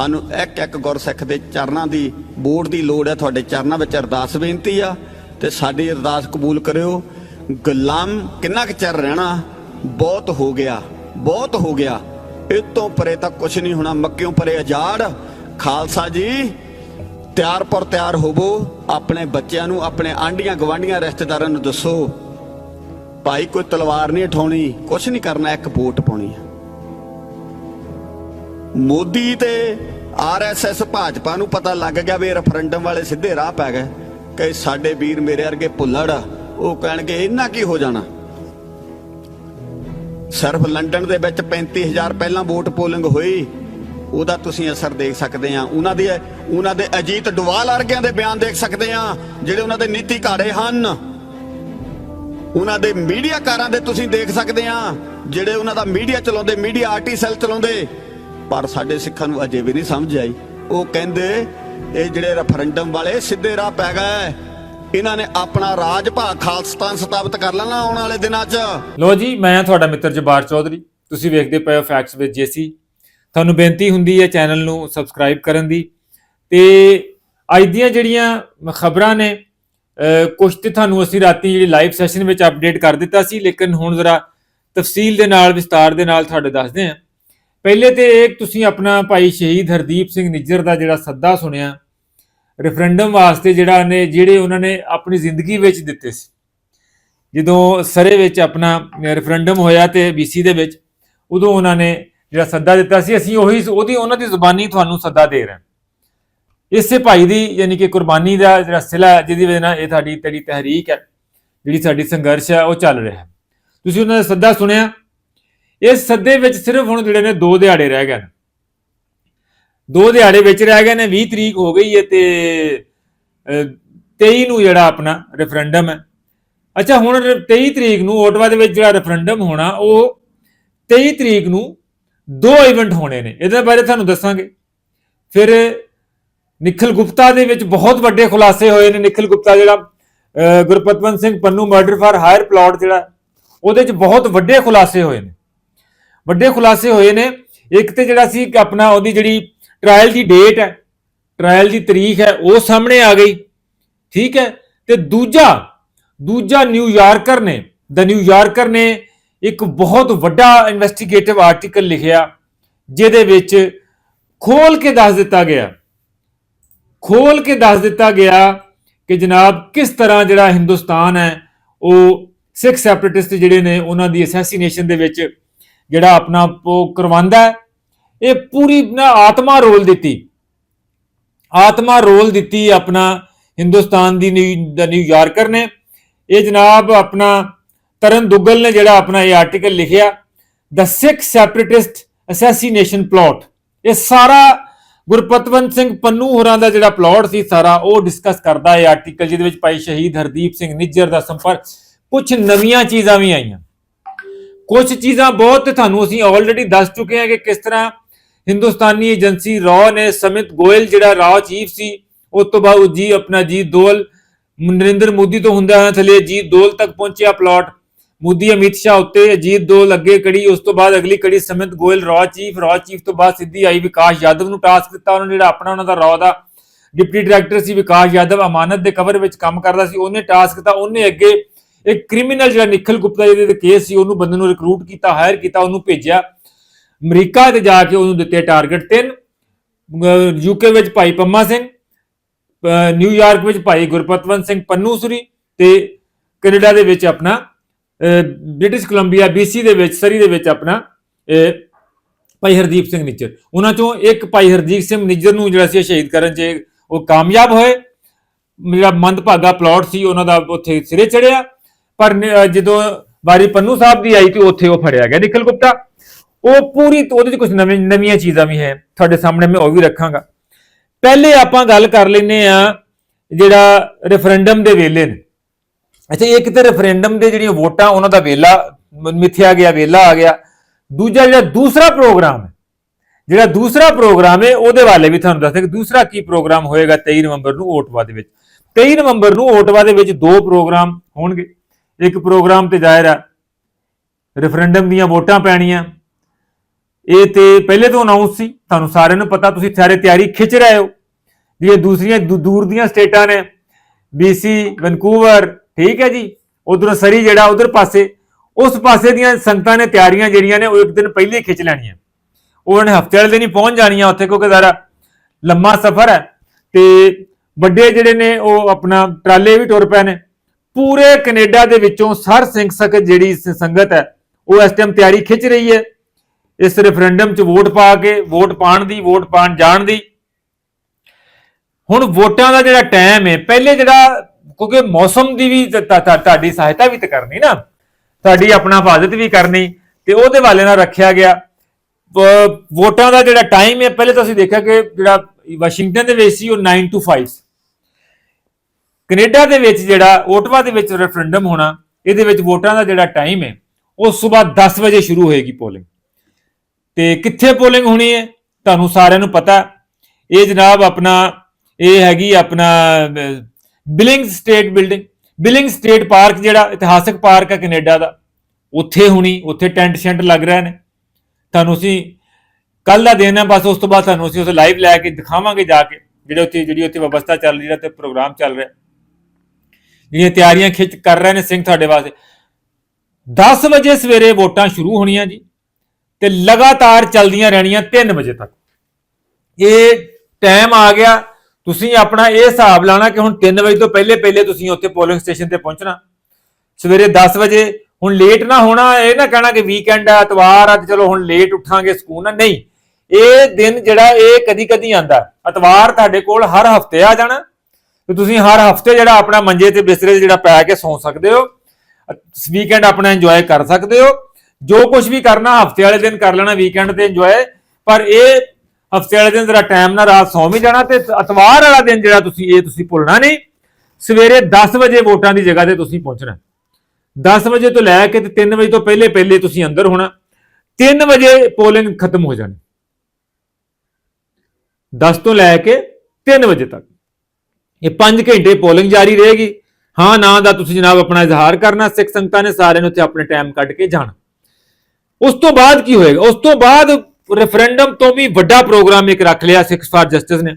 ਸਾਨੂੰ ਇੱਕ ਇੱਕ ਗੁਰਸਿੱਖ ਦੇ ਚਰਨਾਂ ਦੀ, ਬੋੜ ਦੀ ਲੋੜ ਹੈ। ਤੁਹਾਡੇ ਚਰਨਾਂ ਵਿੱਚ ਅਰਦਾਸ ਬੇਨਤੀ ਆ ਤੇ ਸਾਡੀ ਅਰਦਾਸ ਕਬੂਲ ਕਰਿਓ। ਗੁਲਾਮ ਕਿੰਨਾ ਕੁ ਚਿਰ ਰਹਿਣਾ? ਬਹੁਤ ਹੋ ਗਿਆ, ਬਹੁਤ ਹੋ ਗਿਆ। ਇਹ ਤੋਂ ਪਰੇ ਤਾਂ ਕੁਝ ਨਹੀਂ ਹੋਣਾ, ਮੱਕਿਓਂ ਪਰੇ ਆਜ਼ਾਦ। ਖਾਲਸਾ ਜੀ, ਤਿਆਰ ਪਰ ਤਿਆਰ ਹੋਵੋ। ਆਪਣੇ ਬੱਚਿਆਂ ਨੂੰ, ਆਪਣੇ ਆਂਢੀਆਂ ਗਵਾਂਢੀਆਂ ਰਿਸ਼ਤੇਦਾਰਾਂ ਨੂੰ ਦੱਸੋ। ਭਾਈ ਕੋਈ ਤਲਵਾਰ ਨਹੀਂ ਉਠਾਉਣੀ ਕੁਝ ਨਹੀਂ ਕਰਨਾ, ਇੱਕ ਵੋਟ ਪਾਉਣੀ ਹੈ ਮੋਦੀ ਤੇ ਆਰਐਸਐਸ ਭਾਜਪਾ ਨੂੰ ਪਤਾ ਲੱਗ ਗਿਆ ਵੀ ਰੈਫਰੈਂਡਮ ਵਾਲੇ ਸਿੱਧੇ ਰਾਹ ਪੈ ਗਏ ਕਿ ਸਾਡੇ ਵੀਰ ਮੇਰੇ ਵਰਗੇ ਭੁੱਲੜ ਉਹ ਕਹਿਣਗੇ ਇਹਨਾਂ ਕੀ ਹੋ ਜਾਣਾ? ਸਿਰਫ ਲੰਡਨ ਦੇ ਵਿੱਚ 35000 ਪਹਿਲਾਂ ਵੋਟ ਪੋਲਿੰਗ ਹੋਈ। ਉਹਦਾ ਤੁਸੀਂ ਅਸਰ ਦੇਖ ਸਕਦੇ ਆ। ਉਹਨਾਂ ਦੇ ਉਹਨਾਂ ਦੇ ਅਜੀਤ ਡਵਾਲ ਵਰਗਿਆਂ ਦੇ ਬਿਆਨ ਦੇਖ ਸਕਦੇ ਆ, ਜਿਹੜੇ ਉਹਨਾਂ ਦੇ ਨੀਤੀ ਘਾੜੇ ਹਨ। ਉਹਨਾਂ ਦੇ ਮੀਡੀਆ ਕਾਰਾਂ ਦੇ ਤੁਸੀਂ ਦੇਖ ਸਕਦੇ ਆ, ਜਿਹੜੇ ਉਹਨਾਂ ਦਾ ਮੀਡੀਆ ਚਲਾਉਂਦੇ, ਮੀਡੀਆ ਆਰਟੀ ਚਲਾਉਂਦੇ। ਪਰ ਸਾਡੇ ਸਿੱਖਾਂ ਨੂੰ ਅਜੇ ਵੀ ਨਹੀਂ ਸਮਝ ਆਈ। ਉਹ ਕਹਿੰਦੇ, ਇਹ ਜਿਹੜੇ ਰੈਫਰੈਂਡਮ ਵਾਲੇ ਸਿੱਧੇ ਰਾਹ ਪੈ ਗਏ। ਇਹਨਾਂ ਨੇ ਆਪਣਾ ਰਾਜ ਭਾਗ ਖਾਲਸਤਾਨ ਸਥਾਪਿਤ ਕਰ ਲੈਣਾ ਆਉਣ ਵਾਲੇ ਦਿਨਾਂ 'ਚ। ਲੋ ਜੀ, ਮੈਂ ਤੁਹਾਡਾ ਮਿੱਤਰ ਜਬਾਰ ਚੌਧਰੀ। ਤੁਸੀਂ ਵੇਖਦੇ ਪਏ ਹੋ ਫੈਕਟਸ ਵਿਦ ਜੇਸੀ ਤੁਹਾਨੂੰ ਬੇਨਤੀ ਹੁੰਦੀ ਹੈ ਚੈਨਲ ਨੂੰ ਸਬਸਕ੍ਰਾਈਬ ਕਰਨ ਦੀ। ਤੇ ਅੱਜ ਦੀਆਂ ਜਿਹੜੀਆਂ ਖਬਰਾਂ ਨੇ ਅਹ ਕੁਛ ਤੇ ਤੁਹਾਨੂੰ ਅਸੀਂ ਰਾਤੀ ਜਿਹੜੀ ਲਾਈਵ ਸੈਸ਼ਨ ਵਿੱਚ ਅਪਡੇਟ ਕਰ ਦਿੱਤਾ ਸੀ, ਲੇਕਿਨ ਹੁਣ ਜ਼ਰਾ ਤਫਸੀਲ ਦੇ ਨਾਲ, ਵਿਸਤਾਰ ਦੇ ਨਾਲ ਤੁਹਾਡੇ ਦੱਸਦੇ ਹਾਂ। ਪਹਿਲੇ ਤੇ ਇੱਕ ਤੁਸੀਂ ਆਪਣਾ ਭਾਈ ਸ਼ਹੀਦ ਹਰਦੀਪ ਸਿੰਘ ਨਿੱਜਰ ਦਾ ਜਿਹੜਾ ਸੱਦਾ ਸੁਣਿਆ ਰੈਫਰੈਂਡਮ ਵਾਸਤੇ ਜਿਹੜਾ ਨੇ, ਜਿਹੜੇ ਉਹਨਾਂ ਨੇ ਆਪਣੀ ਜ਼ਿੰਦਗੀ ਵਿੱਚ ਦਿੱਤੇ ਸੀ। ਜਦੋਂ ਸਰੇ ਵਿੱਚ ਆਪਣਾ ਰੈਫਰੈਂਡਮ ਹੋਇਆ ਤੇ BC ਦੇ ਵਿੱਚ, ਉਦੋਂ ਉਹਨਾਂ ਨੇ ਜਿਹੜਾ ਸੱਦਾ ਦਿੱਤਾ ਸੀ, ਅਸੀਂ ਉਹੀ ਉਹਦੀ, ਉਹਨਾਂ ਦੀ ਜ਼ੁਬਾਨੀ ਤੁਹਾਨੂੰ ਸੱਦਾ ਦੇ ਰਹੇ ਹਾਂ। ਇਸੇ ਭਾਈ ਦੀ ਯਾਨੀ ਕਿ ਕੁਰਬਾਨੀ ਦਾ ਜਿਹੜਾ ਸਿਲਾ ਜਿਹਦੀ ਵਜ੍ਹਾ ਨਾਲ ਇਹ ਤੁਹਾਡੀ ਤੇਰੀ ਤਹਿਰੀਕ ਹੈ, ਜਿਹੜੀ ਸਾਡੀ ਸੰਘਰਸ਼ ਹੈ, ਉਹ ਚੱਲ ਰਿਹਾ ਹੈ। ਤੁਸੀਂ ਉਹਨਾਂ ਦਾ ਸੱਦਾ ਸੁਣਿਆ ਇਸ ਸੱਦੇ ਵਿੱਚ ਸਿਰਫ ਹੁਣ ਜਿਹੜੇ ਨੇ ਦੋ ਦਿਹਾੜੇ ਰਹਿ ਗਏ ਨੇ। ਦੋ ਦਿਹਾੜੇ ਵਿੱਚ ਰਹਿ ਗਏ ਨੇ 20 ਤਰੀਕ ਹੋ ਗਈ ਹੈ ਤੇ ਅਹ, 23 ਨੂੰ ਜਿਹੜਾ ਆਪਣਾ ਰੈਫਰੈਂਡਮ ਹੈ। ਅੱਛਾ ਹੁਣ ਰ- 23 ਤਰੀਕ ਨੂੰ ਓਟਵਾ ਦੇ ਵਿੱਚ ਜਿਹੜਾ ਰੈਫਰੈਂਡਮ ਹੋਣਾ ਉਹ 23 ਤਰੀਕ ਨੂੰ ਦੋ ਇਵੈਂਟ ਹੋਣੇ ਨੇ। ਇਹਦੇ ਬਾਰੇ ਤੁਹਾਨੂੰ ਦੱਸਾਂਗੇ। ਫਿਰ ਨਿਖਲ ਗੁਪਤਾ ਦੇ ਵਿੱਚ ਬਹੁਤ ਵੱਡੇ ਖੁਲਾਸੇ ਹੋਏ ਨੇ। ਨਿਖਲ ਗੁਪਤਾ ਜਿਹੜਾ Gurpatwant Singh Pannun murder for hire plot ਜਿਹੜਾ ਉਹਦੇ ਵਿੱਚ ਬਹੁਤ ਵੱਡੇ ਖੁਲਾਸੇ ਹੋਏ ਨੇ। ਵੱਡੇ ਖੁਲਾਸੇ ਹੋਏ ਨੇ। ਇੱਕ ਤੇ ਜਿਹੜਾ ਸੀ ਕਿ ਆਪਣਾ ਉਹਦੀ ਜਿਹੜੀ ਟ੍ਰਾਇਲ ਦੀ ਡੇਟ ਹੈ ਟ੍ਰਾਇਲ ਦੀ ਤਰੀਕ ਹੈ, ਉਹ ਸਾਹਮਣੇ ਆ ਗਈ। ਠੀਕ ਹੈ? ਤੇ ਦੂਜਾ ਦੂਜਾ ਨਿਊਯਾਰਕਰ ਨੇ ਦ ਨਿਊਯਾਰਕਰ ਨੇ ਇੱਕ ਬਹੁਤ ਵੱਡਾ ਇਨਵੈਸਟੀਗੇਟਿਵ ਆਰਟੀਕਲ ਲਿਖਿਆ, ਜਿਹਦੇ ਵਿੱਚ ਖੋਲ ਕੇ ਦੱਸ ਦਿੱਤਾ ਗਿਆ। ਖੋਲ ਕੇ ਦੱਸ ਦਿੱਤਾ ਗਿਆ ਕਿ ਜਨਾਬ ਕਿਸ ਤਰ੍ਹਾਂ ਜਿਹੜਾ ਹਿੰਦੁਸਤਾਨ ਹੈ, ਉਹ ਸਿੱਖ ਸੈਪਰੇਟਿਸਟ ਜਿਹੜੇ ਨੇ, ਉਹਨਾਂ ਦੀ ਅਸੈਸੀਨੇਸ਼ਨ ਦੇ ਵਿੱਚ ਜਿਹੜਾ ਆਪਣਾ ਉਹ ਕਰਵਾਉਂਦਾ ਹੈ, ਇਹ ਪੂਰੀ ਨਾ ਆਤਮਾ ਰੋਲ ਦਿੱਤੀ। ਆਤਮਾ ਰੋਲ ਦਿੱਤੀ ਆਪਣਾ ਹਿੰਦੁਸਤਾਨ ਦੀ ਨਿਊ ਨਿਊਯਾਰਕਰ ਨੇ। ਇਹ ਜਨਾਬ ਆਪਣਾ ਤਰਨ ਦੁੱਗਲ ਨੇ ਜਿਹੜਾ ਆਪਣਾ ਇਹ ਆਰਟੀਕਲ ਲਿਖਿਆ the Sikh separatist assassination plot ਇਹ ਸਾਰਾ ਗੁਰਪਤਵੰਤ ਸਿੰਘ ਪੰਨੂ ਹੋਰਾਂ ਦਾ ਜਿਹੜਾ ਪਲਾਟ ਸੀ, ਸਾਰਾ ਉਹ ਡਿਸਕਸ ਕਰਦਾ ਇਹ ਆਰਟੀਕਲ ਜਿਹਦੇ ਵਿੱਚ ਭਾਈ ਸ਼ਹੀਦ ਹਰਦੀਪ ਸਿੰਘ ਨਿੱਜਰ ਦਾ ਸੰਪਰਕ। ਕੁਝ ਨਵੀਆਂ ਚੀਜ਼ਾਂ ਵੀ ਆਈਆਂ। ਕੁਝ ਚੀਜ਼ਾਂ ਬਹੁਤ ਤੁਹਾਨੂੰ ਅਸੀਂ ਆਲਰੇਡੀ ਦੱਸ ਚੁੱਕੇ ਹਾਂ ਕਿ ਕਿਸ ਤਰ੍ਹਾਂ ਹਿੰਦੁਸਤਾਨੀ ਏਜੰਸੀ ਰॉ ਨੇ ਸਮਿਤ ਗੋਇਲ ਜਿਹੜਾ ਰॉ ਚੀਫ ਸੀ, ਉਸ ਤੋਂ ਬਾਅਦ ਜੀ ਆਪਣਾ ਜੀ ਦੋਲ, ਨਰਿੰਦਰ ਮੋਦੀ ਤੋਂ ਹੁੰਦਾ ਹੋਇਆ ਥਲੇ ਜੀ ਦੋਲ ਤੱਕ ਪਹੁੰਚਿਆ ਪਲਾਟ ਮੋਦੀ, ਅਮਿਤ ਸ਼ਾਹ ਉੱਤੇ ਅਜੀਤ ਦੋਲ ਅੱਗੇ ਕੜੀ, ਉਸ ਤੋਂ ਬਾਅਦ ਅਗਲੀ ਕੜੀ ਸਮਿਤ Goyal raw chief raw chief ਤੋਂ ਬਾਅਦ ਸਿੱਧੀ ਆਈ ਵਿਕਾਸ ਯਾਦਵ ਨੂੰ ਟਾਸਕ ਦਿੱਤਾ, ਉਹਨਾਂ ਨੇ ਜਿਹੜਾ ਆਪਣਾ ਉਹਨਾਂ ਦਾ ਰॉ ਦਾ ਡਿਪਟੀ ਡਾਇਰੈਕਟਰ ਸੀ ਵਿਕਾਸ ਯਾਦਵ ਅਮਾਨਤ ਦੇ ਕਵਰ ਵਿੱਚ ਕੰਮ ਕਰਦਾ ਸੀ, ਉਹਨੇ ਟਾਸਕ ਦਿੱਤਾ, ਉਹਨੇ ਅੱਗੇ ਇੱਕ ਕ੍ਰਿਮੀਨਲ ਜਿਹੜਾ ਨਿਖਲ ਗੁਪਤਾ ਜਿਹਦੇ ਤੇ ਕੇਸ ਸੀ, ਉਹਨੂੰ ਬੰਦੇ ਨੂੰ ਰਿਕਰੂਟ ਕੀਤਾ ਹਾਇਰ ਕੀਤਾ, ਉਹਨੂੰ ਭੇਜਿਆ। ਅਮਰੀਕਾ ਤੇ ਜਾ ਕੇ ਉਹਨੂੰ ਦਿੱਤੇ ਟਾਰਗੇਟ ਤਿੰਨ। ਯੂਕੇ ਵਿੱਚ ਭਾਈ ਪੰਮਾ ਸਿੰਘ ਨਿਊਯਾਰਕ ਵਿੱਚ ਭਾਈ ਗੁਰਪਤਵੰਤ ਸਿੰਘ ਪੰਨੂਸਰੀ ਤੇ ਕੈਨੇਡਾ ਦੇ ਵਿੱਚ ਆਪਣਾ ਬ੍ਰਿਟਿਸ਼ ਕੋਲੰਬੀਆ BC ਦੇ ਵਿੱਚ ਸਰੀ ਦੇ ਵਿੱਚ ਆਪਣਾ ਭਾਈ ਹਰਦੀਪ ਸਿੰਘ ਨਿੱਜਰ। ਉਹਨਾਂ ਚੋਂ ਇੱਕ ਭਾਈ ਹਰਦੀਪ ਸਿੰਘ ਨਿੱਜਰ ਨੂੰ ਜਿਹੜਾ ਸੀ ਸ਼ਹੀਦ ਕਰਨ 'ਚ ਉਹ ਕਾਮਯਾਬ ਹੋਏ। ਮੇਰਾ ਮੰਦਭਾਗਾ ਪਲਾਟ ਸੀ, ਉਹਨਾਂ ਦਾ ਉੱਥੇ ਸਿਰੇ ਚੜਿਆ ਪਰ ਜਦੋਂ ਵਾਰੀ ਪੰਨੂ ਸਾਹਿਬ ਦੀ ਆਈ ਤੇ ਉੱਥੇ ਉਹ ਫੜਿਆ ਗਿਆ ਨਿਖਲ ਗੁਪਤਾ। ਉਹ ਪੂਰੀ ਉਹਦੇ 'ਚ ਕੁਝ ਨਵੀਂ, ਨਵੀਆਂ ਚੀਜ਼ਾਂ ਵੀ ਹੈ। ਤੁਹਾਡੇ ਸਾਹਮਣੇ ਮੈਂ ਉਹ ਵੀ ਰੱਖਾਂਗਾ। ਪਹਿਲੇ ਆਪਾਂ ਗੱਲ ਕਰ ਲੈਨੇ ਆ ਜਿਹੜਾ ਰੈਫਰੈਂਡਮ ਦੇ ਵੇਲੇ ਨੇ। ਅੱਛਾ, ਇੱਕ ਤੇ ਰੈਫਰੈਂਡਮ ਦੇ ਜਿਹੜੀਆਂ ਵੋਟਾਂ, ਉਹਨਾਂ ਦਾ ਵੇਲਾ, ਮ- ਮਿਥਿਆ ਗਿਆ, ਵੇਲਾ ਆ ਗਿਆ। ਦੂਜਾ ਜਿਹੜਾ ਦੂਸਰਾ ਪ੍ਰੋਗਰਾਮ ਹੈ, ਜਿਹੜਾ ਦੂਸਰਾ ਪ੍ਰੋਗਰਾਮ ਹੈ, ਉਹਦੇ ਬਾਰੇ ਵੀ ਤੁਹਾਨੂੰ ਦੱਸਦੇ ਕਿ ਦੂਸਰਾ ਕੀ ਪ੍ਰੋਗਰਾਮ ਹੋਏਗਾ 23 ਨਵੰਬਰ ਨੂੰ ਓਟਵਾ ਦੇ ਵਿੱਚ? 23 ਨਵੰਬਰ ਨੂੰ ਓਟਵਾ ਦੇ ਵਿੱਚ ਦੋ ਪ੍ਰੋਗਰਾਮ ਹੋਣਗੇ। ਇੱਕ ਪ੍ਰੋਗਰਾਮ ਤੇ ਜ਼ਾਹਿਰ ਹੈ ਰੈਫਰੈਂਡਮ ਦੀਆਂ ਵੋਟਾਂ ਪੈਣੀਆਂ। ਇਹ ਤੇ ਪਹਿਲੇ ਤੋਂ ਅਨਾਉਂਸ ਸੀ, ਤੁਹਾਨੂੰ ਸਾਰਿਆਂ ਨੂੰ ਪਤਾ, ਤੁਸੀਂ ਸਾਰੇ ਤਿਆਰੀ ਖਿੱਚ ਰਹੇ ਹੋ। ਜਿਹੜੀਆਂ ਦੂਸਰੀਆਂ, ਦੂ- ਦੂਰ ਦੀਆਂ ਸਟੇਟਾਂ ਨੇ BC ਵੈਨਕੂਵਰ ਠੀਕ ਹੈ ਜੀ, ਉਧਰੋਂ ਸਰੀ ਜਿਹੜਾ, ਉਧਰ ਪਾਸੇ, ਉਸ ਪਾਸੇ ਦੀਆਂ ਸੰਗਤਾਂ ਨੇ ਤਿਆਰੀਆਂ ਜਿਹੜੀਆਂ ਨੇ, ਉਹ ਇੱਕ ਦਿਨ ਪਹਿਲੇ ਹੀ ਖਿੱਚ ਲੈਣੀਆਂ। ਉਹਨਾਂ ਨੇ ਹਫ਼ਤੇ ਵਾਲੇ ਦਿਨ ਹੀ ਪਹੁੰਚ ਜਾਣੀਆਂ ਉੱਥੇ, ਕਿਉਂਕਿ ਜ਼ਰਾ ਲੰਮਾ ਸਫ਼ਰ ਹੈ। ਤੇ ਵੱਡੇ ਜਿਹੜੇ ਨੇ, ਉਹ ਆਪਣਾ ਟਰਾਲੇ ਵੀ ਟੁਰ ਪਏ ਨੇ। ਪੂਰੇ ਕੈਨੇਡਾ ਦੇ ਵਿੱਚੋਂ ਸਰ ਸਿੰਘ ਸਖਤ ਜਿਹੜੀ ਸੰਗਤ ਹੈ, ਉਹ ਇਸ ਟਾਈਮ ਤਿਆਰੀ ਖਿੱਚ ਰਹੀ ਹੈ। ਇਸ ਰੈਫਰੈਂਡਮ 'ਚ ਵੋਟ ਪਾ ਕੇ ਵੋਟ ਪਾਣ ਦੀ ਵੋਟ ਪਾਣ ਜਾਣ ਦੀ। ਹੁਣ ਵੋਟਾਂ ਦਾ ਜਿਹੜਾ ਟਾਈਮ ਹੈ, ਪਹਿਲੇ ਜਿਹੜਾ, ਕਿਉਂਕਿ ਮੌਸਮ ਦੀ ਵੀ ਤੁਹਾਡੀ ਸਹਾਇਤਾ ਵੀ ਤੇ ਕਰਨੀ ਨਾ। ਤੁਹਾਡੀ ਆਪਣਾ ਹਿਫਾਜ਼ਤ ਵੀ ਕਰਨੀ, ਤੇ ਉਹਦੇ ਵਾਲੇ ਨਾਲ ਰੱਖਿਆ ਗਿਆ। ਵੋਟਾਂ ਦਾ ਜਿਹੜਾ ਟਾਈਮ ਹੈ, ਪਹਿਲੇ ਤਾਂ ਅਸੀਂ ਦੇਖਿਆ ਕਿ ਜਿਹੜਾ ਵਾਸ਼ਿੰਗਟਨ ਦੇ ਵਿੱਚ ਸੀ, ਉਹ 9 ਟੂ 5 ਕੈਨੇਡਾ ਦੇ ਵਿੱਚ ਜਿਹੜਾ ਓਟਵਾ ਦੇ ਵਿੱਚ ਰੈਫਰੈਂਡਮ ਹੋਣਾ, ਇਹਦੇ ਵਿੱਚ ਵੋਟਾਂ ਦਾ ਜਿਹੜਾ ਟਾਈਮ ਹੈ, ਉਹ ਸਵੇਰ 10 ਵਜੇ ਸ਼ੁਰੂ ਹੋਏਗੀ ਪੋਲਿੰਗ ਤੇ ਕਿੱਥੇ ਪੋਲਿੰਗ ਹੋਣੀ ਹੈ? ਤੁਹਾਨੂੰ ਸਾਰਿਆਂ ਨੂੰ ਪਤਾ। ਇਹ ਜਨਾਬ ਆਪਣਾ, ਇਹ ਹੈਗੀ ਆਪਣਾ billing state building. Billing state park ਜਿਹੜਾ, ਇਤਿਹਾਸਕ ਪਾਰਕ ਹੈ ਕੈਨੇਡਾ ਦਾ। ਉੱਥੇ ਹੋਣੀ, ਉੱਥੇ ਟੈਂਟ ਸ਼ੈਂਟ ਲੱਗ ਰਹੇ ਨੇ। ਤੁਹਾਨੂੰ ਅਸੀਂ ਕੱਲ ਦਾ ਦਿਨ ਹੈ, ਬਸ ਉਸ ਤੋਂ ਬਾਅਦ ਤੁਹਾਨੂੰ ਅਸੀਂ ਉਸ ਲਾਈਵ ਲੈ ਕੇ ਦਿਖਾਵਾਂਗੇ ਜਾ ਕੇ, ਜਿਹੜੇ ਉੱਥੇ, ਜਿਹੜੀ ਉੱਥੇ ਵਿਵਸਥਾ ਚੱਲ ਰਹੀ ਹੈ, ਤੇ ਪ੍ਰੋਗਰਾਮ ਚੱਲ ਰਿਹਾ। ਜਿਹੜੀਆਂ ਤਿਆਰੀਆਂ ਖਿੱਚ ਕਰ ਰਹੇ ਨੇ ਸਿੰਘ ਤੁਹਾਡੇ ਵਾਸਤੇ। 10 ਵਜੇ ਸਵੇਰੇ ਵੋਟਾਂ ਸ਼ੁਰੂ ਹੋਣੀਆਂ ਜੀ ਤੇ ਲਗਾਤਾਰ ਚੱਲਦੀਆਂ ਰਹਿਣੀਆਂ 3 ਵਜੇ ਤੱਕ। ਇਹ ਟਾਈਮ ਆ ਗਿਆ। ਤੁਸੀਂ ਆਪਣਾ ਇਹ ਹਿਸਾਬ ਲਾਣਾ ਕਿ ਹੁਣ 3 ਵਜੇ ਤੋਂ ਪਹਿਲੇ ਪਹਿਲੇ ਤੁਸੀਂ ਉੱਥੇ ਪੋਲਿੰਗ ਸਟੇਸ਼ਨ ਤੇ ਪਹੁੰਚਣਾ। ਸਵੇਰੇ 10 ਵਜੇ। ਹੁਣ ਲੇਟ ਨਾ ਹੋਣਾ, ਇਹ ਨਾ ਕਹਿਣਾ ਕਿ ਵੀਕਐਂਡ ਆ, ਐਤਵਾਰ ਆ ਤੇ ਚਲੋ ਹੁਣ ਲੇਟ ਉੱਠਾਂਗੇ ਸਕੂਨ ਆ ਨਹੀਂ, ਇਹ ਦਿਨ ਜਿਹੜਾ ਇਹ ਕਦੀ ਕਦੀ ਆਂਦਾ ਐਤਵਾਰ ਤੁਹਾਡੇ ਕੋਲ ਹਰ ਹਫ਼ਤੇ ਆ ਜਾਣਾ। ਤੇ ਤੁਸੀਂ ਹਰ ਹਫ਼ਤੇ ਜਿਹੜਾ ਆਪਣਾ ਮੰਜੇ ਤੇ ਬਿਸਤਰੇ ਜਿਹੜਾ ਪੈ ਕੇ ਸੌਂ ਸਕਦੇ ਹੋ ਵੀਕਐਂਡ ਆਪਣਾ ਇੰਜੋਏ ਕਰ ਸਕਦੇ ਹੋ। ਜੋ ਕੁਝ ਵੀ ਕਰਨਾ, ਹਫ਼ਤੇ ਵਾਲੇ ਦਿਨ ਕਰ ਲੈਣਾ ਵੀਕਐਂਡ ਤੇ ਇੰਜੋਏ ਪਰ ਇਹ ਹਫ਼ਤੇ ਵਾਲੇ ਦਿਨ ਜਰਾ ਟਾਈਮ ਨਾਲ ਰਾਤ ਸੌਂ ਵੀ ਜਾਣਾ ਤੇ ਇਤਵਾਰ ਵਾਲਾ ਦਿਨ ਜਿਹੜਾ ਤੁਸੀਂ, ਇਹ ਤੁਸੀਂ ਭੁੱਲਣਾ ਨਹੀਂ। ਸਵੇਰੇ 10 ਵਜੇ ਵੋਟਾਂ ਦੀ ਜਗ੍ਹਾ ਤੇ ਤੁਸੀਂ ਪਹੁੰਚਣਾ। 10 ਵਜੇ ਤੋਂ ਲੈ ਕੇ ਤੇ 3 ਵਜੇ ਤੋਂ ਪਹਿਲੇ ਪਹਿਲੇ ਤੁਸੀਂ ਅੰਦਰ ਹੋਣਾ। 3 ਵਜੇ ਪੋਲਿੰਗ ਖਤਮ ਹੋ ਜਾਣੀ। 10 ਤੋਂ ਲੈ ਕੇ 3 ਵਜੇ ਤੱਕ। ਇਹ 5 ਘੰਟੇ ਪੋਲਿੰਗ ਜਾਰੀ ਰਹੇਗੀ। ਹਾਂ, ਨਾ ਦਾ ਤੁਸੀਂ ਜਨਾਬ ਆਪਣਾ ਇਜ਼ਹਾਰ ਕਰਨਾ, ਸਿੱਖ ਸੰਗਤਾਂ ਨੇ ਸਾਰਿਆਂ ਨੂੰ ਉੱਥੇ ਆਪਣੇ ਟਾਈਮ ਕੱਢ ਕੇ ਜਾਣਾ। ਉਸ ਤੋਂ ਬਾਅਦ ਕੀ ਹੋਏਗਾ? ਉਸ ਤੋਂ ਬਾਅਦ ਰੈਫਰੈਂਡਮ ਤੋਂ ਵੀ ਵੱਡਾ ਪ੍ਰੋਗਰਾਮ ਇੱਕ ਰੱਖ ਲਿਆ ਸਿੱਖ ਫਾਰ ਜਸਟਿਸ ਨੇ।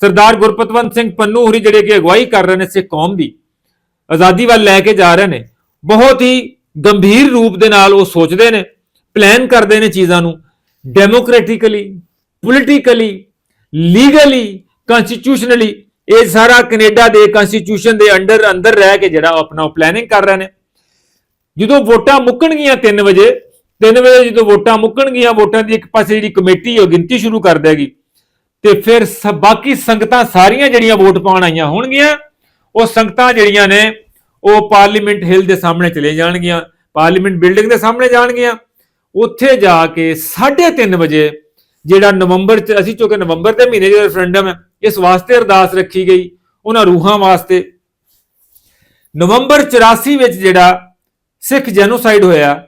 ਸਰਦਾਰ ਗੁਰਪਤਵੰਤ ਸਿੰਘ ਪੰਨੂ ਹੁਰੀ ਜਿਹੜੇ ਕਿ ਅਗਵਾਈ ਕਰ ਰਹੇ ਨੇ ਸਿੱਖ ਕੌਮ ਦੀ, ਆਜ਼ਾਦੀ ਵੱਲ ਲੈ ਕੇ ਜਾ ਰਹੇ ਨੇ, ਬਹੁਤ ਹੀ ਗੰਭੀਰ ਰੂਪ ਦੇ ਨਾਲ ਉਹ ਸੋਚਦੇ ਨੇ ਪਲਾਨ ਕਰਦੇ ਨੇ ਚੀਜ਼ਾਂ ਨੂੰ ਡੈਮੋਕ੍ਰੈਟਿਕਲੀ ਪੋਲੀਟੀਕਲੀ ਲੀਗਲੀ ਕਨਸਟੀਟਿਊਸ਼ਨਲੀ ਇਹ ਸਾਰਾ ਕੈਨੇਡਾ ਦੇ ਕਨਸਟੀਟਿਊਸ਼ਨ ਦੇ ਅੰਡਰ ਅੰਦਰ ਰਹਿ ਕੇ ਜਿਹੜਾ ਉਹ ਆਪਣਾ ਪਲੈਨਿੰਗ ਕਰ ਰਹੇ ਨੇ। ਜਦੋਂ ਵੋਟਾਂ ਮੁੱਕਣਗੀਆਂ 3 ਵਜੇ 3 ਵਜੇ ਜਦੋਂ ਵੋਟਾਂ ਮੁੱਕਣਗੀਆਂ, ਵੋਟਾਂ ਦੀ ਇੱਕ ਪਾਸੇ ਜਿਹੜੀ ਕਮੇਟੀ ਉਹ ਗਿਣਤੀ ਸ਼ੁਰੂ ਕਰ ਦੇਗੀ। ਤੇ ਫਿਰ ਸ- ਬਾਕੀ ਸੰਗਤਾਂ ਸਾਰੀਆਂ ਜਿਹੜੀਆਂ ਵੋਟ ਪਾਉਣ ਆਈਆਂ ਹੋਣਗੀਆਂ, ਉਹ ਸੰਗਤਾਂ ਜਿਹੜੀਆਂ ਨੇ, ਉਹ ਪਾਰਲੀਮੈਂਟ ਹਿਲ ਦੇ ਸਾਹਮਣੇ ਚਲੇ ਜਾਣਗੀਆਂ, ਪਾਰਲੀਮੈਂਟ ਬਿਲਡਿੰਗ ਦੇ ਸਾਹਮਣੇ ਜਾਣਗੀਆਂ। ਉੱਥੇ ਜਾ ਕੇ 3:30 ਵਜੇ ਜਿਹੜਾ ਨਵੰਬਰ ਚ, ਅਸੀਂ ਚੁੱਕੇ ਨਵੰਬਰ ਦੇ ਮਹੀਨੇ ਜਿਹੜਾ ਰੈਫਰੈਂਡਮ ਹੈ ਇਸ ਵਾਸਤੇ ਅਰਦਾਸ ਰੱਖੀ ਗਈ ਉਹਨਾਂ ਰੂਹਾਂ ਵਾਸਤੇ। ਨਵੰਬਰ 84 ਵਿੱਚ ਜਿਹੜਾ ਸਿੱਖ ਜੈਨੋਸਾਈਡ ਹੋਇਆ,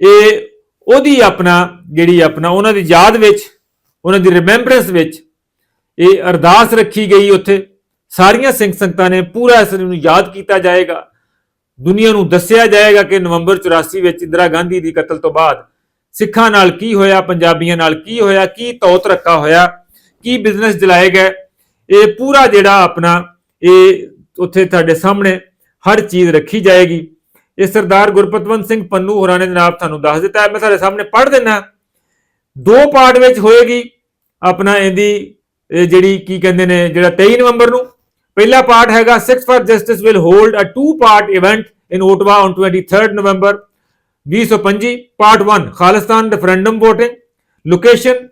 ਇਹ ਉਹਦੀ ਆਪਣਾ, ਜਿਹੜੀ ਆਪਣਾ ਉਹਨਾਂ ਦੀ ਯਾਦ ਵਿੱਚ, ਉਹਨਾਂ ਦੀ ਰਿਮੈਂਬਰੈਂਸ ਵਿੱਚ ਇਹ ਅਰਦਾਸ ਰੱਖੀ ਗਈ ਉੱਥੇ। ਸਾਰੀਆਂ ਸਿੰਘ ਸੰਗਤਾਂ ਨੇ ਪੂਰਾ ਇਸ ਨੂੰ ਯਾਦ ਕੀਤਾ ਜਾਏਗਾ। ਦੁਨੀਆ ਨੂੰ ਦੱਸਿਆ ਜਾਏਗਾ ਕਿ ਨਵੰਬਰ 84 ਵਿੱਚ ਇੰਦਰਾ ਗਾਂਧੀ ਦੀ ਕਤਲ ਤੋਂ ਬਾਅਦ ਸਿੱਖਾਂ ਨਾਲ ਕੀ ਹੋਇਆ, ਪੰਜਾਬੀਆਂ ਨਾਲ ਕੀ ਹੋਇਆ, ਕੀ ਤੌਤ ਰੱਖਾ ਹੋਇਆ, ਕੀ ਬਿਜ਼ਨਸ ਜਲਾਏ ਗਏ। ਇਹ ਪੂਰਾ ਜਿਹੜਾ ਆਪਣਾ ਇਹ ਉੱਥੇ ਤੁਹਾਡੇ ਸਾਹਮਣੇ ਹਰ ਚੀਜ਼ ਰੱਖੀ ਜਾਏਗੀ। ਇਹ ਸਰਦਾਰ ਗੁਰਪਤਵੰਤ ਸਿੰਘ ਪੰਨੂ ਹੋਰਾਂ ਨੇ ਜਨਾਬ ਤੁਹਾਨੂੰ ਦੱਸ ਦਿੱਤਾ ਮੈਂ ਤੁਹਾਡੇ ਸਾਹਮਣੇ ਪੜ੍ਹ ਦਿੰਨਾ ਦੋ ਪਾਰਟ ਵਿੱਚ ਹੋਏਗੀ ਆਪਣਾ ਇਹਦੀ, ਇਹ ਜਿਹੜੀ ਕੀ ਕਹਿੰਦੇ ਨੇ, ਜਿਹੜਾ 23 ਨਵੰਬਰ ਨੂੰ। ਪਹਿਲਾ ਪਾਰਟ ਹੈਗਾ 6 for justice will hold a two part event in Ottawa on 23rd November 2025 part 1 Khalistan referendum VOTING. Location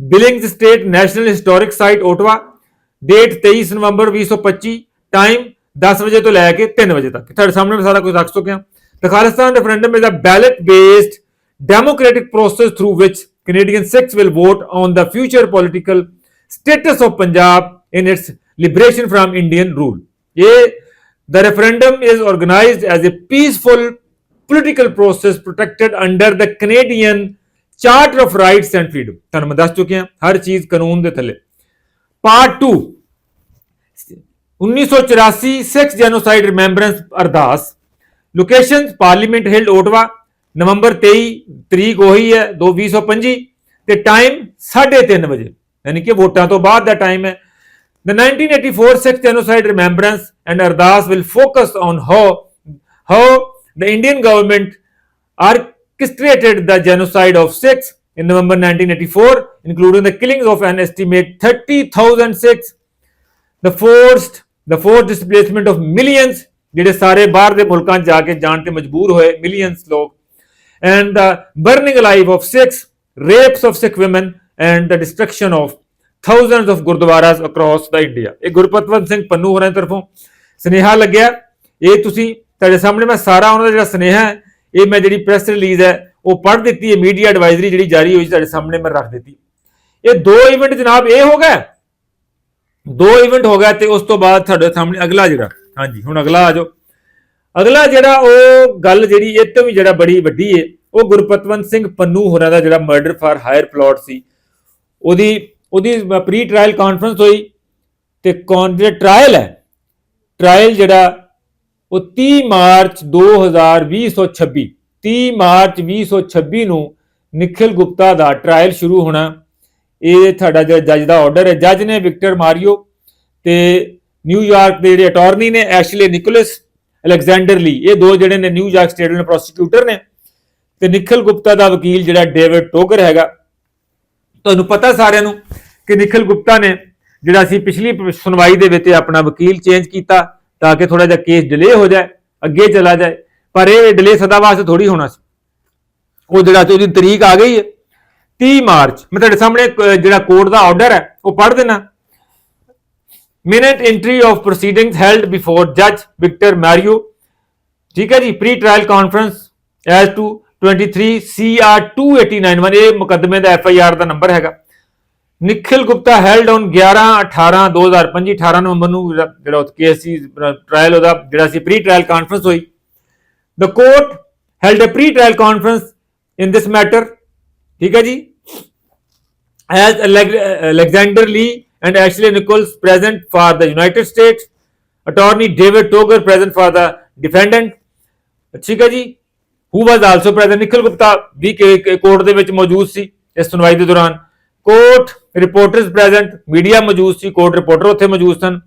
billings state national historic site Ottawa date 23 November 2025 time 10 ਵਜੇ ਤੋਂ ਲੈ ਕੇ 3 ਵਜੇ ਤੱਕ ਤੁਹਾਡੇ ਸਾਹਮਣੇ ਮੈਂ ਸਾਰਾ ਕੁਝ ਰੱਖ ਚੁੱਕਿਆ The Khalistan referendum is a ballot based democratic process through which Canadian Sikhs will vote on the future political status of Punjab in its liberation from Indian rule. ਇਹ the referendum is organized as a peaceful political process protected under the Canadian Charter of Rights and Freedom. ਤੁਹਾਨੂੰ ਮੈਂ ਦੱਸ ਚੁੱਕਿਆ ਹਰ ਚੀਜ਼ ਕਾਨੂੰਨ ਦੇ ਥੱਲੇ part 2 1984 Sikh genocide remembrance Ardas location parliament hill Ottawa November 23 ਤਰੀਕ ਉਹੀ ਹੈ 2025 ਤੇ ਟਾਈਮ 3:30 ਵਜੇ ਯਾਨੀ ਕਿ ਵੋਟਾਂ ਤੋਂ ਬਾਅਦ ਦਾ ਟਾਈਮ ਹੈ The 1984 Sikh Genocide Remembrance and Ardas will focus on how, how the Indian government orchestrated the genocide of Sikhs in November 1984, including the killings of an estimate 30,000 Sikhs, the forced the forced displacement of millions ਜਿਹੜੇ ਸਾਰੇ ਬਾਹਰ ਦੇ ਮੁਲਕਾਂ ਜਾ ਕੇ ਜਾਣ ਤੇ ਮਜਬੂਰ ਹੋਏ ਮਿਲੀਅਨਸ ਲੋਕ and the burning live of Sikhs rapes of Sikh women and the destruction of thousands of gurdwaras across the India ਇਹ ਗੁਰਪਤਵੰਤ ਸਿੰਘ ਪੰਨੂ ਹੋਰਾਂ ਦੀ ਤਰਫੋਂ ਸਨੇਹਾ ਲੱਗਿਆ ਇਹ ਤੁਸੀਂ ਤੁਹਾਡੇ ਸਾਹਮਣੇ ਮੈਂ ਸਾਰਾ ਉਹਨਾਂ ਦਾ ਜਿਹੜਾ ਸਨੇਹਾ ਹੈ ਇਹ ਮੈਂ ਜਿਹੜੀ ਪ੍ਰੈਸ ਰਿਲੀਜ਼ ਹੈ ਉਹ ਪੜ੍ਹ ਦਿੱਤੀ ਹੈ ਮੀਡੀਆ ਐਡਵਾਈਜ਼ਰੀ ਜਿਹੜੀ ਜਾਰੀ ਹੋਈ ਸੀ ਤੁਹਾਡੇ ਸਾਹਮਣੇ, ਮੈਂ ਰੱਖ ਦਿੱਤੀ। ਇਹ ਦੋ ਇਵੈਂਟ ਜਨਾਬ, ਇਹ ਹੋ ਗਿਆ? ਦੋ ਇਵੈਂਟ ਹੋ ਗਿਆ ਤੇ ਉਸ ਤੋਂ ਬਾਅਦ ਤੁਹਾਡੇ ਸਾਹਮਣੇ ਅਗਲਾ ਜਿਹੜਾ, ਹਾਂਜੀ, ਹੁਣ ਅਗਲਾ ਆ ਜਾਓ। ਅਗਲਾ ਜਿਹੜਾ ਉਹ ਗੱਲ ਜਿਹੜੀ, ਇਹ ਤੋਂ ਵੀ ਜਿਹੜਾ ਬੜੀ ਵੱਡੀ ਹੈ ਉਹ ਗੁਰਪਤਵੰਤ ਸਿੰਘ ਪੰਨੂ ਹੋਰਾਂ ਦਾ ਜਿਹੜਾ ਮਰਡਰ ਫਾਰ ਹਾਇਰ ਪਲਾਟ ਸੀ। ਉਹਦੀ ਉਹਦੀ ਪ੍ਰੀ ਟ੍ਰਾਇਲ ਕਾਨਫਰੰਸ ਹੋਈ ਤੇ ਕੌਨ ਜਿਹੜਾ ਟ੍ਰਾਇਲ ਹੈ ਟ੍ਰਾਇਲ ਜਿਹੜਾ ਉਹ 30 ਮਾਰਚ 2026 30 ਮਾਰਚ 2026 ਨੂੰ ਨikhil ਗੁਪਤਾ ਦਾ ਟ੍ਰਾਇਲ ਸ਼ੁਰੂ ਹੋਣਾ। ਇਹ ਤੁਹਾਡਾ ਜਿਹੜਾ ਜੱਜ ਦਾ ਆਰਡਰ ਹੈ। ਜੱਜ ਨੇ ਵਿਕਟਰ ਮਾਰੀਓ ਤੇ ਨਿਊਯਾਰਕ ਦੇ ਜਿਹੜੇ ਅਟਾਰਨੀ ਨੇ, ਐਸ਼ਲੇ ਨਿਕੋਲਸ ਅਲੈਗਜ਼ੈਂਡਰ ਲੀ। ਇਹ ਦੋ ਜਿਹੜੇ ਨੇ ਨਿਊਯਾਰਕ ਸਟੇਟ ਦੇ ਪ੍ਰੋਸੀਕਿਊਟਰ ਨੇ ਤੇ ਨikhil ਗੁਪਤਾ ਦਾ ਵਕੀਲ ਜਿਹੜਾ ਡੇਵਿਡ ਟੋਗਰ ਹੈਗਾ। ਤੁਹਾਨੂੰ ਪਤਾ ਸਾਰਿਆਂ ਨੂੰ ਕਿ ਨikhil ਗੁਪਤਾ ਨੇ ਜਿਹੜਾ ਅਸੀਂ ਪਿਛਲੀ ਸੁਣਵਾਈ ਦੇ ਵਿੱਚ ਆਪਣਾ ਵਕੀਲ ਚੇਂਜ ਕੀਤਾ ਤਾਂ ਕਿ ਥੋੜਾ ਜਿਹਾ ਕੇਸ ਡਿਲੇ ਹੋ ਜਾਏ, ਅੱਗੇ ਚਲਾ ਜਾਏ। ਪਰ ਇਹ ਡਿਲੇ ਸਦਾ ਵਾਸਤੇ ਥੋੜੀ ਹੋਣਾ ਸੀ। ਉਹ ਜਿਹੜਾ ਤੇ ਉਹਦੀ ਤਰੀਕ ਆ ਗਈ ਹੈ 30 ਮਾਰਚ। ਮੈਂ ਤੁਹਾਡੇ ਸਾਹਮਣੇ ਜਿਹੜਾ ਕੋਰਟ ਦਾ ਆਰਡਰ ਹੈ, ਉਹ ਪੜ੍ਹ ਦੇਣਾ minute entry of proceedings held before ਜੱਜ ਵਿਕਟਰ ਮੈਰੀਓ ਠੀਕ ਹੈ ਜੀ pre trial conference S two 23 CR 2891 ਇਹ ਮੁਕੱਦਮੇ ਦਾ FIR ਦਾ ਨੰਬਰ ਹੈਗਾ। ਨikhil ਗੁਪਤਾ held on 11 18 2025 18 ਨਵੰਬਰ ਨੂੰ ਜਿਹੜਾ ਜਿਹੜਾ ਉਹ ਕੇਸ ਸੀ ਟ੍ਰਾਇਲ ਉਹਦਾ, ਜਿਹੜਾ ਸੀ ਪ੍ਰੀ ਟ੍ਰਾਇਲ ਕਾਨਫਰੰਸ ਹੋਈ। The court held a pre trial conference in this matter ਠੀਕ ਹੈ ਜੀ as Alec- Alexander Lee and Ashley Nichols present for the United States, attorney David Toger present for the defendant. ਠੀਕ ਹੈ ਜੀ who was also present Nikhil Gupta we court ਦੇ ਵਿੱਚ ਮੌਜੂਦ ਸੀ ਇਸ ਸੁਣਵਾਈ ਦੇ ਦੌਰਾਨ ਕੋਰਟ ਰਿਪੋਰਟਰਸ ਪ੍ਰੈਜ਼ੈਂਟ ਮੀਡੀਆ ਮੌਜੂਦ ਸੀ ਕੋਰਟ ਰਿਪੋਰਟਰ ਉੱਥੇ ਮੌਜੂਦ ਸਨ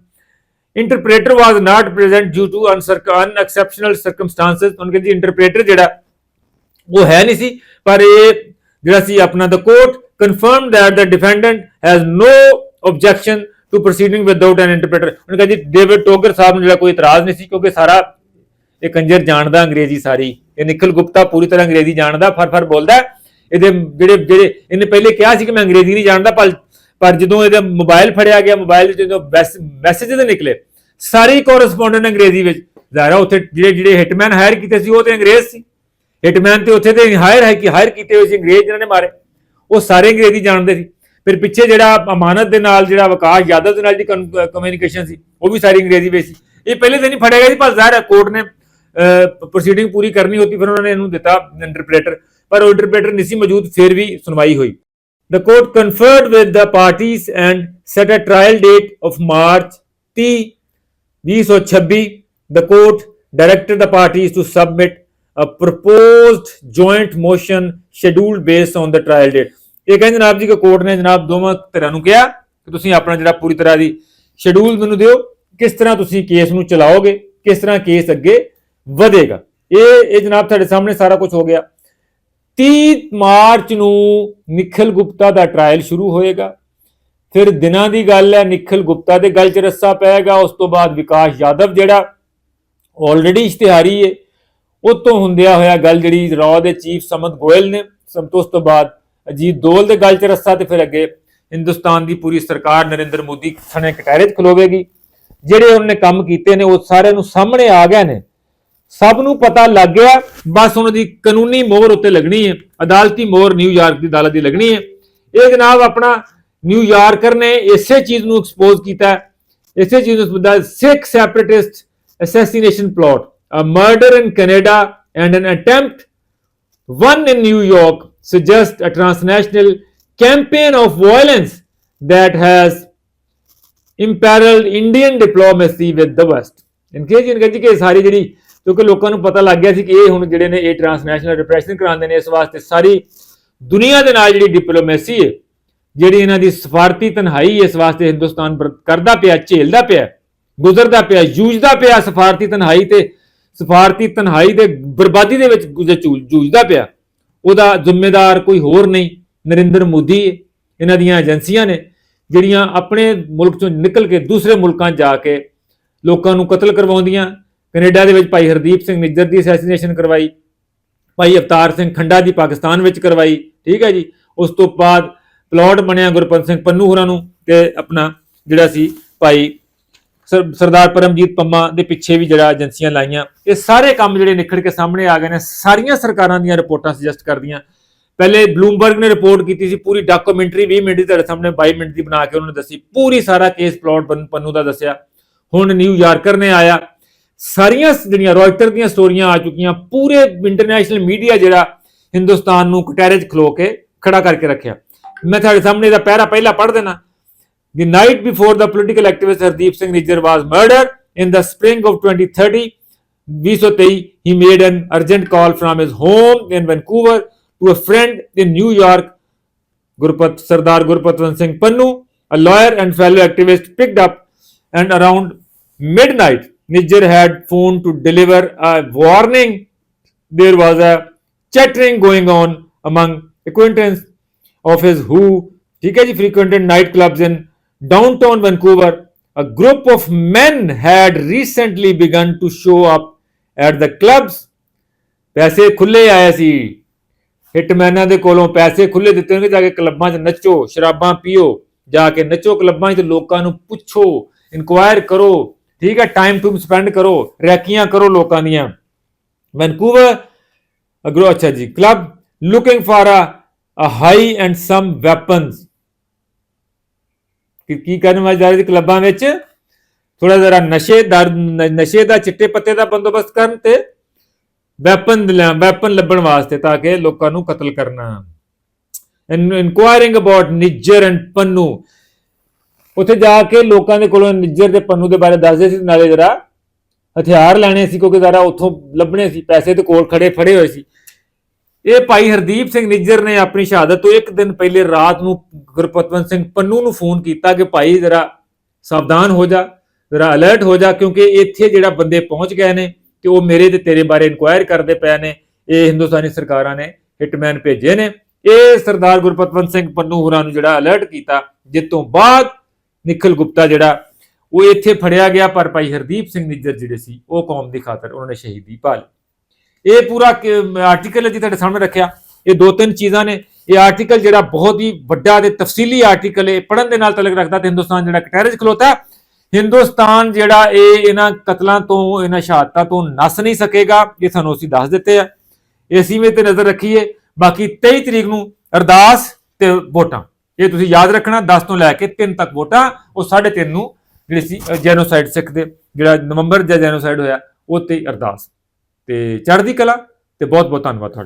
interpreter was not present due to unexceptional circumstances ਉਹਨਾਂ ਦੀ ਇੰਟਰਪ੍ਰੀਟਰ ਜਿਹੜਾ, ਉਹ ਹੈ ਨਹੀਂ ਸੀ, ਪਰ ਇਹ ਜਿਹੜਾ ਸੀ ਆਪਣਾ the court confirmed that the defendant has no objection to proceeding without an interpreter. ਉਹਨੇ ਕਿਹਾ ਡੇਵਿਡ ਟੋਗਰ ਸਾਹਿਬ ਨੂੰ ਜਿਹੜਾ ਕੋਈ ਇਤਰਾਜ਼ ਨਹੀਂ ਸੀ, ਕਿਉਂਕਿ ਸਾਰਾ ਇਹ ਕੰਜਰ ਜਾਣਦਾ ਅੰਗਰੇਜ਼ੀ ਸਾਰੀ। ਇਹ ਨਿਖਿਲ ਗੁਪਤਾ ਪੂਰੀ ਤਰ੍ਹਾਂ ਅੰਗਰੇਜ਼ੀ ਜਾਣਦਾ ਫਰ ਫਰ ਬੋਲਦਾ। ਇਹਦੇ ਜਿਹੜੇ ਜਿਹੜੇ ਇਹਨੇ ਪਹਿਲੇ ਕਿਹਾ ਸੀ ਕਿ ਮੈਂ ਅੰਗਰੇਜ਼ੀ ਨਹੀਂ ਜਾਣਦਾ, ਪਰ ਪਰ ਜਦੋਂ ਇਹਦਾ ਮੋਬਾਈਲ ਫੜਿਆ ਗਿਆ ਮੋਬਾਈਲ ਵਿੱਚ ਜਦੋਂ ਮੈਸੇਜ ਦੇ ਨਿਕਲੇ, ਸਾਰੀ ਕੋਰਸਪੋਂਡੈਂਟ ਅੰਗਰੇਜ਼ੀ ਵਿੱਚ, ਜ਼ਾਹਿਰ ਉੱਥੇ ਜਿਹੜੇ ਜਿਹੜੇ ਹਿਟਮੈਨ ਹਾਇਰ ਕੀਤੇ ਸੀ, ਉਹ ਤੇ ਅੰਗਰੇਜ਼ ਸੀ। ਹਿਟਮੈਨ ਤੇ ਉੱਥੇ ਤੇ ਹਾਇਰ ਹੈ ਕਿ ਹਾਇਰ ਕੀਤੇ ਹੋਏ ਸੀ, ਅੰਗਰੇਜ਼ ਜਿਹਨਾਂ ਨੇ ਮਾਰੇ। ਉਹ ਸਾਰੇ ਅੰਗਰੇਜ਼ੀ ਜਾਣਦੇ ਸੀ। ਫਿਰ ਪਿੱਛੇ ਜਿਹੜਾ ਅਮਾਨਤ ਦੇ ਨਾਲ ਜਿਹੜਾ ਵਿਕਾਸ, ਯਾਦਵ ਦੇ ਨਾਲ ਦੀ ਕਮਿਊਨੀਕੇਸ਼ਨ ਸੀ, ਉਹ ਵੀ ਸਾਰੀ ਅੰਗਰੇਜ਼ੀ ਵਿੱਚ ਸੀ। ਇਹ ਪਹਿਲੇ ਦਿਨ ਹੀ ਫੜਿਆ ਗਿਆ ਸੀ, ਪਰ ਜ਼ਾਹਿਰ ਹੈ ਕੋਰਟ ਨੇ ਪ੍ਰੋਸੀਡਿੰਗ ਪੂਰੀ ਕਰਨੀ ਹੁੰਦੀ ਫਿਰ ਉਹਨਾਂ ਨੇ ਇਹਨੂੰ ਦਿੱਤਾ ਇੰਟਰਪ੍ਰੀਟਰ ਪਰ ਉਹ ਇੰਟਰਪ੍ਰੀਟਰ ਨਹੀਂ ਸੀ ਮੌਜੂਦ, ਫਿਰ ਵੀ ਸੁਣਵਾਈ ਹੋਈ। The court conferred with the parties and set a trial date of March 30, 2026. The court directed the parties to submit a proposed joint motion scheduled based on the trial date. ਇਹ ਕਹਿੰਦੇ ਜਨਾਬ ਜੀ ਕਿ ਕੋਰਟ ਨੇ ਜਨਾਬ ਦੋਵਾਂ ਧਿਰਾਂ ਨੂੰ ਕਿਹਾ ਕਿ ਤੁਸੀਂ ਆਪਣਾ ਜਿਹੜਾ ਪੂਰੀ ਤਰ੍ਹਾਂ ਦੀ ਸ਼ਡਿਊਲ ਮੈਨੂੰ ਦਿਓ ਕਿਸ ਤਰ੍ਹਾਂ ਤੁਸੀਂ ਕੇਸ ਨੂੰ ਚਲਾਓਗੇ ਕਿਸ ਤਰ੍ਹਾਂ ਕੇਸ ਅੱਗੇ ਵਧੇਗਾ ਇਹ ਇਹ ਜਨਾਬ ਤੁਹਾਡੇ ਸਾਹਮਣੇ ਸਾਰਾ ਕੁਝ ਹੋ ਗਿਆ 30 ਮਾਰਚ ਨੂੰ ਨikhil ਗੁਪਤਾ ਦਾ ਟ੍ਰਾਇਲ ਸ਼ੁਰੂ ਹੋਏਗਾ। ਫਿਰ ਦਿਨਾਂ ਦੀ ਗੱਲ ਹੈ ਨikhil ਗੁਪਤਾ ਦੇ ਗੱਲ 'ਚ ਰੱਸਾ ਪਏਗਾ, ਉਸ ਤੋਂ ਬਾਅਦ ਵਿਕਾਸ ਯਾਦਵ ਜਿਹੜਾ ਆਲਰੇਡੀ ਇਸ਼ਤਿਹਾਰੀ ਹੈ ਉਹ ਤੋਂ ਹੁੰਦਿਆ ਹੋਇਆ ਗੱਲ ਜਿਹੜੀ ਰੌ ਦੇ ਚੀਫ ਸਮਤ ਗੋਇਲ ਨੇ ਸੰਤੋਸ਼ ਤੋਂ ਬਾਅਦ ਅਜੀਤ ਦੋਲ ਦੇ ਗੱਲ 'ਚ ਰੱਸਾ ਤੇ ਫਿਰ ਅੱਗੇ ਹਿੰਦੁਸਤਾਨ ਦੀ ਪੂਰੀ ਸਰਕਾਰ ਨਰਿੰਦਰ ਮੋਦੀ ਸਣੇ ਕਟਹਿਰੇ 'ਚ ਖਲੋਵੇਗੀ। ਜਿਹੜੇ ਉਹਨੇ ਕੰਮ ਕੀਤੇ ਨੇ, ਉਹ ਸਾਰਿਆਂ ਨੂੰ ਸਾਹਮਣੇ ਆ ਗਏ ਨੇ। ਸਭ ਨੂੰ ਪਤਾ ਲੱਗ ਗਿਆ, ਬਸ ਉਹਨਾਂ ਦੀ ਕਾਨੂੰਨੀ ਮੋਹਰ ਉੱਤੇ ਲੱਗਣੀ ਹੈ, ਅਦਾਲਤੀ ਮੋਹਰ ਨਿਊਯਾਰਕ ਦੀ ਅਦਾਲਤ ਦੀ ਲੱਗਣੀ ਹੈ ਇਹ ਜਨਾਬ ਆਪਣਾ ਨਿਊਯਾਰਕਰ ਨੇ ਇਸੇ ਚੀਜ਼ ਨੂੰ ਐਕਸਪੋਜ਼ ਕੀਤਾ ਇਸੇ ਚੀਜ਼ ਨੂੰ the Sikh separatist assassination plot a murder in Canada and an attempt one in New York suggests a transnational campaign of violence that has imperiled Indian diplomacy with the West. ਇਨਕੇ ਜੀ ਇਨਕੇ ਜੀ ਕਿ ਸਾਰੀ ਜਿਹੜੀ ਕਿਉਂਕਿ ਲੋਕਾਂ ਨੂੰ ਪਤਾ ਲੱਗ ਗਿਆ ਸੀ ਕਿ ਇਹ ਹੁਣ ਜਿਹੜੇ ਨੇ ਇਹ ਟ੍ਰਾਂਸਨੈਸ਼ਨਲ ਰਿਪਰੈਸ਼ਨ ਕਰਾਉਂਦੇ ਨੇ, ਇਸ ਵਾਸਤੇ ਸਾਰੀ ਦੁਨੀਆ ਦੇ ਨਾਲ ਜਿਹੜੀ ਡਿਪਲੋਮੇਸੀ ਹੈ, ਜਿਹੜੀ ਇਹਨਾਂ ਦੀ ਸਫਾਰਤੀ ਤਨਹਾਈ ਇਸ ਵਾਸਤੇ ਹਿੰਦੁਸਤਾਨ ਕਰਦਾ ਪਿਆ, ਝੇਲਦਾ ਪਿਆ, ਗੁਜ਼ਰਦਾ ਪਿਆ, ਜੂਝਦਾ ਪਿਆ ਸਫਾਰਤੀ ਤਨਹਾਈ ਤੇ, ਸਫਾਰਤੀ ਤਨਹਾਈ ਦੇ ਬਰਬਾਦੀ ਦੇ ਵਿੱਚ ਗੁਜ਼ਰ- ਜੂਝਦਾ ਪਿਆ। ਉਹਦਾ ਜ਼ਿੰਮੇਦਾਰ ਕੋਈ ਹੋਰ ਨਹੀਂ, ਨਰਿੰਦਰ ਮੋਦੀ ਇਹਨਾਂ ਦੀਆਂ ਏਜੰਸੀਆਂ ਨੇ, ਜਿਹੜੀਆਂ ਆਪਣੇ ਮੁਲਕ ਚੋਂ ਨਿਕਲ ਕੇ ਦੂਸਰੇ ਮੁਲਕਾਂ ਜਾ ਕੇ ਲੋਕਾਂ ਨੂੰ ਕਤਲ ਕਰਵਾਉਂਦੀਆਂ ਕੈਨੇਡਾ ਦੇ ਵਿੱਚ ਭਾਈ ਹਰਦੀਪ ਸਿੰਘ ਨਿੱਜਰ ਦੀ ਅਸੈਸੀਨੇਸ਼ਨ ਕਰਵਾਈ, ਭਾਈ ਅਵਤਾਰ ਸਿੰਘ ਖੰਡਾ ਦੀ ਪਾਕਿਸਤਾਨ ਵਿੱਚ ਕਰਵਾਈ, ਠੀਕ ਹੈ ਜੀ। ਉਸ ਤੋਂ ਬਾਅਦ ਪਲਾਟ ਬਣਿਆ ਗੁਰਪੰਤ ਸਿੰਘ ਪੰਨੂ ਹੋਰਾਂ ਨੂੰ ਤੇ ਆਪਣਾ ਜਿਹੜਾ ਸੀ ਭਾਈ ਸਰ- ਸਰਦਾਰ ਪਰਮਜੀਤ ਪੰਮਾ ਦੇ ਪਿੱਛੇ ਵੀ ਜਿਹੜਾ ਏਜੰਸੀਆਂ ਲਾਈਆਂ। ਇਹ ਸਾਰੇ ਕੰਮ ਜਿਹੜੇ ਨਿਕਲ ਕੇ ਸਾਹਮਣੇ ਆ ਗਏ ਨੇ, ਸਾਰੀਆਂ ਸਰਕਾਰਾਂ ਦੀਆਂ ਰਿਪੋਰਟਾਂ ਸੁਜੈਸਟ ਕਰਦੀਆਂ ਪਹਿਲੇ ਬਲੂਮਬਰਗ ਨੇ ਰਿਪੋਰਟ ਕੀਤੀ ਸੀ, ਪੂਰੀ ਡਾਕੂਮੈਂਟਰੀ 20 ਮਿੰਟ ਦੀ ਤੁਹਾਡੇ ਸਾਹਮਣੇ 22 ਮਿੰਟ ਦੀ ਬਣਾ ਕੇ ਉਹਨਾਂ ਨੇ ਦੱਸੀ। ਪੂਰੀ ਸਾਰਾ ਕੇਸ ਪਲਾਟ ਪੰਨੂ ਦਾ ਦੱਸਿਆ। ਹੁਣ ਨਿਊਯਾਰਕਰ ਨੇ ਆਇਆ। ਸਾਰੀਆਂ ਸ- ਜਿਹੜੀਆਂ ਰॉयਟਰ ਦੀਆਂ ਸਟੋਰੀਆਂ ਆ ਚੁੱਕੀਆਂ ਪੂਰੇ ਇੰਟਰਨੈਸ਼ਨਲ ਮੀਡੀਆ ਜਿਹੜਾ ਹਿੰਦੁਸਤਾਨ ਨੂੰ ਕਟਹਿਰੇ 'ਚ ਖਲੋ ਕੇ ਖੜਾ ਕਰਕੇ ਰੱਖਿਆ ਮੈਂ ਤੁਹਾਡੇ ਸਾਹਮਣੇ ਦਾ ਪਹਿਰਾ ਪਹਿਲਾ ਪੜ੍ਹ ਦੇਣਾ The night before the political activist Hardeep Singh Nijjar was murdered in the spring of 2030, 2023, he made an urgent call from his home in Vancouver to a friend in New York, Gurpat Sardar Gurpatwan Singh Pannu, a lawyer and fellow activist, picked up and around midnight, Niger had phoned to deliver a warning. There was a chattering going on among acquaintance of his who ਠੀਕ ਹੈ ਜੀ frequented nightclubs in downtown Vancouver. A group of men had recently begun to show up at the clubs. ਪੈਸੇ ਖੁੱਲੇ ਆਏ ਸੀ ਹਿਟਮੈਨਾਂ ਦੇ ਕੋਲੋਂ ਪੈਸੇ ਖੁੱਲੇ ਦਿੱਤੇ ਹੋਣਗੇ ਜਾ ਕੇ ਕਲੱਬਾਂ 'ਚ ਨੱਚੋ ਸ਼ਰਾਬਾਂ ਪੀਓ ਜਾ ਕੇ ਨੱਚੋ ਕਲੱਬਾਂ 'ਚ ਲੋਕਾਂ ਨੂੰ ਪੁੱਛੋ ਇਨਕੁਆਇਰ ਕਰੋ ਠੀਕ ਹੈ ਟਾਈਮ ਟੂ ਸਪੈਂਡ ਕਰੋ, ਰੈਕੀਆਂ ਕਰੋ ਲੋਕਾਂ ਦੀਆਂ। ਵੈਨਕੂਵਰ ਅਗਰੋ, ਅੱਛਾ ਜੀ club looking for a high end some weapons ਕਿ ਕੀ ਕਰਨ ਵਾਸਤੇ ਜਾ ਰਹੇ ਸੀ ਕਲੱਬਾਂ ਵਿੱਚ? ਥੋੜਾ ਜ਼ਰਾ ਨਸ਼ੇ ਦਾ ਨਸ਼ੇ ਦਾ, ਚਿੱਟੇ ਪੱਤੇ ਦਾ ਬੰਦੋਬਸਤ ਕਰਨ ਤੇ ਵੈਪਨ ਵੈਪਨ ਲੱਭਣ ਵਾਸਤੇ ਤਾਂ ਕਿ ਲੋਕਾਂ ਨੂੰ ਕਤਲ ਕਰਨਾ। Inquiring about Nijjar and Pannun ਉੱਥੇ ਜਾ ਕੇ ਲੋਕਾਂ ਦੇ ਕੋਲੋਂ ਨਿੱਜਰ ਦੇ ਪੰਨੂ ਦੇ ਬਾਰੇ ਦੱਸਦੇ ਸੀ, ਨਾਲੇ ਜਰਾ ਹਥਿਆਰ ਲੈਣੇ ਸੀ ਕਿਉਂਕਿ ਜ਼ਰਾ ਉੱਥੋਂ ਲੱਭਣੇ ਸੀ, ਪੈਸੇ ਤੇ ਕੋਲ ਖੜੇ, ਫੜੇ ਹੋਏ ਸੀ। ਇਹ ਭਾਈ ਹਰਦੀਪ ਸਿੰਘ ਨਿੱਜਰ ਨੇ ਆਪਣੀ ਸ਼ਹਾਦਤ ਤੋਂ ਇੱਕ ਦਿਨ ਪਹਿਲੇ ਰਾਤ ਨੂੰ ਗੁਰਪਤਵੰਤ ਸਿੰਘ ਪੰਨੂ ਨੂੰ ਫੋਨ ਕੀਤਾ ਕਿ ਭਾਈ ਜਰਾ ਸਾਵਧਾਨ ਹੋ ਜਾ, ਜਰਾ ਅਲਰਟ ਹੋ ਜਾ, ਕਿਉਂਕਿ ਇੱਥੇ ਜਿਹੜਾ ਬੰਦੇ ਪਹੁੰਚ ਗਏ ਨੇ ਤੇ ਉਹ ਮੇਰੇ ਤੇ ਤੇਰੇ ਬਾਰੇ ਇਨਕੁਆਇਰ ਕਰਦੇ ਪਏ ਨੇ, ਇਹ ਹਿੰਦੁਸਤਾਨੀ ਸਰਕਾਰਾਂ ਨੇ ਹਿਟਮੈਨ ਭੇਜੇ ਨੇ। ਇਹ ਸਰਦਾਰ ਗੁਰਪਤਵੰਤ ਸਿੰਘ ਪੰਨੂ ਹੋਰਾਂ ਨੂੰ ਜਿਹੜਾ ਅਲਰਟ ਕੀਤਾ ਜਿਸ ਤੋਂ ਬਾਅਦ ਨਿਖਲ ਗੁਪਤਾ ਜਿਹੜਾ, ਉਹ ਇੱਥੇ ਫੜਿਆ ਗਿਆ, ਪਰ ਭਾਈ ਹਰਦੀਪ ਸਿੰਘ ਨਿੱਜਰ ਜਿਹੜੇ ਸੀ, ਉਹ ਕੌਮ ਦੀ ਖਾਤਰ ਉਹਨਾਂ ਨੇ ਸ਼ਹੀਦੀ ਪਾ ਲਈ। ਇਹ ਪੂਰਾ ਆਰਟੀਕਲ ਜੀ ਤੁਹਾਡੇ ਸਾਹਮਣੇ ਰੱਖਿਆ। ਇਹ ਦੋ ਤਿੰਨ ਚੀਜ਼ਾਂ ਨੇ। ਇਹ ਆਰਟੀਕਲ ਜਿਹੜਾ ਬਹੁਤ ਹੀ ਵੱਡਾ ਤੇ ਤਫਸੀਲੀ ਆਰਟੀਕਲ ਹੈ ਪੜਨ ਦੇ ਨਾਲ ਤਲਕ ਰੱਖਦਾ ਤੇ ਹਿੰਦੁਸਤਾਨ ਜਿਹੜਾ ਕਟਹਿਰੇ 'ਚ ਖਲੋਤਾ ਹਿੰਦੁਸਤਾਨ ਜਿਹੜਾ ਇਹ ਇਹਨਾਂ ਕਤਲਾਂ ਤੋਂ, ਇਹਨਾਂ ਸ਼ਹਾਦਤਾਂ ਤੋਂ ਨਸ ਨਹੀਂ ਸਕੇਗਾ, ਇਹ ਸਾਨੂੰ ਅਸੀਂ ਦੱਸ ਦਿੱਤੇ ਆ। ਇਸੀ ਵਿੱਚ ਤੇ ਨਜ਼ਰ ਰੱਖੀਏ। ਬਾਕੀ 23 ਤਰੀਕ ਨੂੰ ਅਰਦਾਸ ਤੇ ਵੋਟਾਂ। ਇਹ ਤੁਸੀਂ ਯਾਦ ਰੱਖਣਾ 10 ਤੋਂ ਲੈ ਕੇ 3 ਤੱਕ ਵੋਟਾਂ, ਉਹ 3.5 ਨੂੰ ਜਿਹੜੀ ਸੀ ਜੈਨੋਸਾਈਡ ਸਿੱਖ ਦੇ, ਜਿਹੜਾ ਨਵੰਬਰ ਜਾਂ ਜੈਨੋਸਾਈਡ ਹੋਇਆ, ਉਹ ਤੇ ਅਰਦਾਸ। ਤੇ ਚੜ੍ਹਦੀ ਕਲਾ, ਤੇ ਬਹੁਤ ਬਹੁਤ ਧੰਨਵਾਦ ਤੁਹਾਡਾ।